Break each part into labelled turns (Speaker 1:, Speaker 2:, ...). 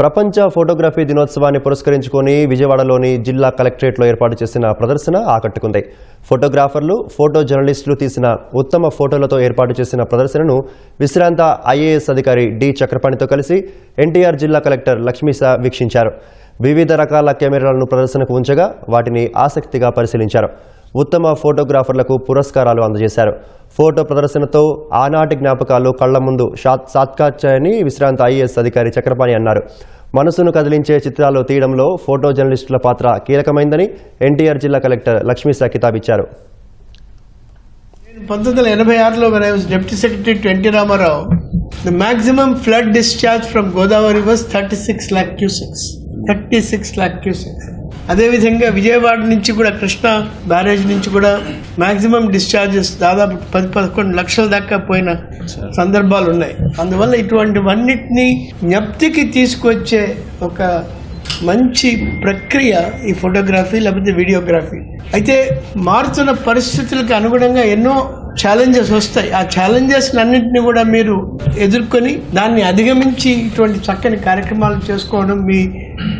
Speaker 1: ప్రపంచ ఫోటోగ్రఫీ దినోత్సవాన్ని పురస్కరించుకొని విజయవాడలోని జిల్లా కలెక్టరేట్లో ఏర్పాటు చేసిన ప్రదర్శన ఆకట్టుకుంది. ఫోటోగ్రాఫర్లు ఫోటో జర్నలిస్టులు తీసిన ఉత్తమ ఫోటోలతో ఏర్పాటు చేసిన ప్రదర్శనను విశ్రాంత ఐఏఎస్ అధికారి డి. చక్రపాణితో కలిసి ఎన్టీఆర్ జిల్లా కలెక్టర్ లక్ష్మీసా వీక్షించారు. వివిధ రకాల కెమెరాలను ప్రదర్శనకు ఉంచగా వాటిని ఆసక్తిగా పరిశీలించారు. ఉత్తమ ఫోటోగ్రాఫర్లకు పురస్కారాలు అందజేశారు. ఫోటో ప్రదర్శనతో ఆనాటి జ్ఞాపకాలు కళ్ళ ముందు షాత్ విశ్రాంత ఐఏఎస్ అధికారి చక్రపాణి అన్నారు. మనసును కదిలించే చిత్రాలు తీయడంలో ఫోటో జర్నలిస్టుల పాత్ర కీలకమైందని ఎన్టీఆర్ జిల్లా కలెక్టర్ లక్ష్మీశా కితాబిచ్చారు
Speaker 2: పంతొమ్మిది వందల ఎనభై ఆరులో when I was N T Ramarao the maximum flood discharge from Godavari was thirty six lakh cusecs thirty six lakh cusecs అదేవిధంగా విజయవాడ నుంచి కూడా కృష్ణా బ్యారేజ్ నుంచి కూడా మాక్సిమం డిశ్చార్జెస్ దాదాపు పది పదకొండు లక్షల దాకా పోయిన సందర్భాలు ఉన్నాయి. అందువల్ల ఇటువంటివన్నిటినీ జ్ఞప్తికి తీసుకొచ్చే ఒక మంచి ప్రక్రియ ఈ ఫోటోగ్రఫీ లేకపోతే వీడియోగ్రఫీ. అయితే మారుతున్న పరిస్థితులకు అనుగుణంగా ఎన్నో ఛాలెంజెస్ వస్తాయి. ఆ ఛాలెంజెస్ అన్నింటినీ కూడా మీరు ఎదుర్కొని దాన్ని అధిగమించి ఇటువంటి చక్కని కార్యక్రమాలు చేసుకోవడం మీ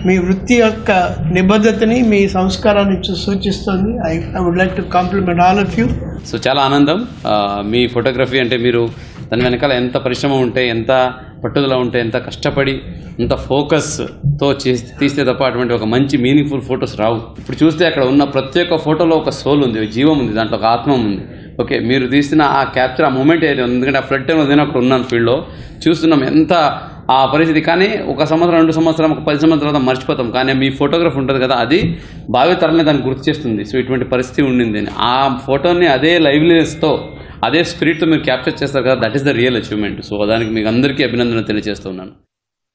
Speaker 2: మీ వృత్తి యొక్క నిబద్ధతని మీ సంస్కారాన్ని సూచిస్తుంది. I I would like to compliment all of you
Speaker 3: so చాలా ఆనందం. మీ ఫోటోగ్రఫీ అంటే మీరు దాని వెనకాల ఎంత పరిశ్రమ ఉంటే ఎంత పట్టుదల ఉంటే ఎంత కష్టపడి ఎంత ఫోకస్తో చేసి తీస్తే తప్ప అటువంటి ఒక మంచి మీనింగ్ఫుల్ ఫొటోస్ రావు. ఇప్పుడు చూస్తే అక్కడ ఉన్న ప్రతి ఒక్క ఫోటోలో ఒక సోల్ ఉంది జీవం ఉంది దాంట్లో ఒక ఆత్మ ఉంది. ఓకే మీరు తీసిన ఆ క్యాప్చర్ ఆ మూమెంట్ ఏది ఎందుకంటే ఆ ఫ్లడ్ టైంలో నేను అక్కడ ఉన్నాను ఫీల్డ్లో చూస్తున్నాం ఎంత ఆ పరిస్థితి. కానీ ఒక సంవత్సరం రెండు సంవత్సరం ఒక పది సంవత్సరాల తర్వాత మర్చిపోతాం. కానీ మీ ఫోటోగ్రఫీ ఉంటుంది కదా అది భావి దాన్ని గుర్తు చేస్తుంది. సో ఇటువంటి పరిస్థితి ఉండింది. అని ఆ ఫోటోని అదే లైవ్లీనెస్తో అదే స్పిరిట్తో మీరు క్యాప్చర్ చేస్తారు కదా that is the real achievement so దానికి మీకు అందరికీ అభినందన తెలియజేస్తున్నాను.